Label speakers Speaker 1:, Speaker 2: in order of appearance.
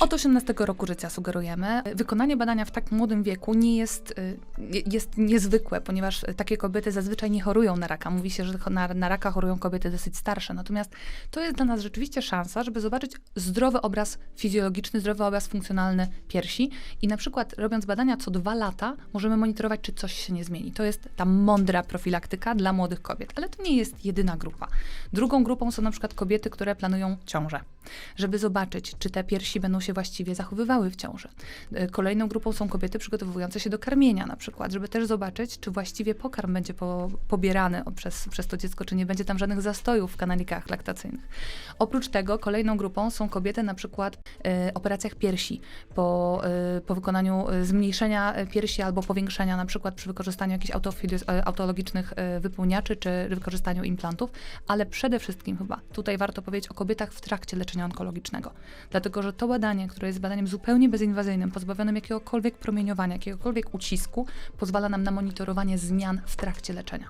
Speaker 1: Od 18 roku życia sugerujemy. Wykonanie badania w tak młodym wieku nie jest, y, jest niezwykłe, ponieważ takie kobiety zazwyczaj nie chorują na raka. Mówi się, że na, na raka chorują kobiety dosyć starsze. Natomiast to jest dla nas rzeczywiście szansa, żeby zobaczyć zdrowy obraz fizjologiczny, zdrowy obraz funkcjonalny piersi i na przykład robiąc badania co dwa lata możemy monitorować, czy coś się nie zmieni. To jest ta mądra profilaktyka dla młodych kobiet, ale to nie jest jedyna grupa. Drugą grupą są na przykład kobiety, które planują ciążę, żeby zobaczyć, czy te piersi będą się właściwie zachowywały w ciąży. Y, Kolejną grupą są kobiety przygotowujące się do karmienia na przykład, żeby też zobaczyć, czy właściwie pokarm będzie po, pobierany przez, przez to dziecko, czy nie będzie tam żadnych zastojów w kanalikach laktacyjnych. Oprócz tego kolejną grupą są kobiety na przykład y, operacjach piersi po, y, po wykonaniu zmniejszenia piersi albo powiększenia na przykład przy wykorzystaniu jakichś autologicznych wypełniaczy czy wykorzystaniu implantów, ale przede wszystkim chyba tutaj warto powiedzieć o kobietach w trakcie leczenia onkologicznego. Dlatego, że to badanie, które jest badaniem zupełnie bezinwazyjnym, pozbawionym jakiegokolwiek promieniowania, jakiegokolwiek ucisku, pozwala nam na monitorowanie zmian w trakcie leczenia.